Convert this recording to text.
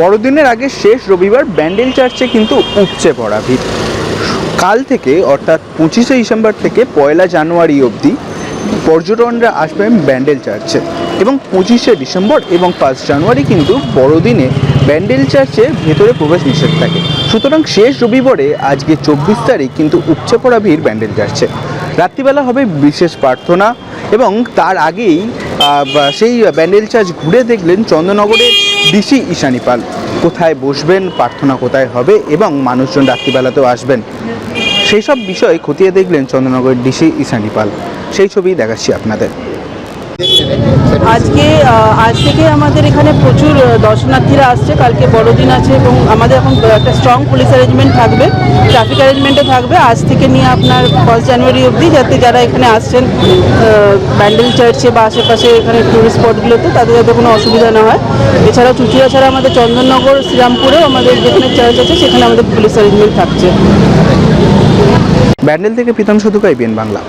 বড়দিনের আগে শেষ রবিবার ব্যান্ডেল চার্চে কিন্তু উপচে পড়া ভিড়। কাল থেকে, অর্থাৎ পঁচিশে ডিসেম্বর থেকে পয়লা জানুয়ারি অবধি পর্যটনরা আসবেন ব্যান্ডেল চার্চে এবং পঁচিশে ডিসেম্বর এবং পাঁচ জানুয়ারি কিন্তু বড়দিনে ব্যান্ডেল চার্চে ভেতরে প্রবেশ নিষেধ থাকে। সুতরাং শেষ রবিবারে আজকে চব্বিশ তারিখ কিন্তু উপচে পড়া ভিড় ব্যান্ডেল চার্চে। রাত্রিবেলা হবে বিশেষ প্রার্থনা এবং তার আগেই সেই ব্যান্ডেল চার্চ ঘুরে দেখলেন চন্দ্রনগরের ডিসি ঈশানী পাল কোথায় বসবেন, প্রার্থনা কোথায় হবে এবং মানুষজন রাত্রিবেলাতেও আসবেন? সেই সব বিষয় খতিয়ে দেখলেন চন্দ্রনগরের ডিসি ঈশানী পাল সেই ছবি দেখাচ্ছি আপনাদের। আজকে আজ থেকে আমাদের এখানে প্রচুর দর্শনার্থীরা আসছে। কালকে বড়দিন আছে এবং আমাদের এখন একটা স্ট্রং পুলিশ অ্যারেঞ্জমেন্ট থাকবে ট্রাফিক অ্যারেঞ্জমেন্টও থাকবে। আজ থেকে নিয়ে আপনার ফার্স্ট জানুয়ারি অবধি যাতে যারা এখানে আসছেন ব্যান্ডেল চার্চে বা আশেপাশে এখানে টুরিস্ট স্পটগুলোতে তাদের যাতে কোনো অসুবিধা না হয়। এছাড়াও চুচুড়া ছাড়া আমাদের চন্দননগর, শ্রীরামপুরেও আমাদের যেখানে চার্চ আছে, সেখানে আমাদের পুলিশ অ্যারেঞ্জমেন্ট থাকছে। ব্যান্ডেল থেকে প্রীতম সদুকা এবিএন বাংলা।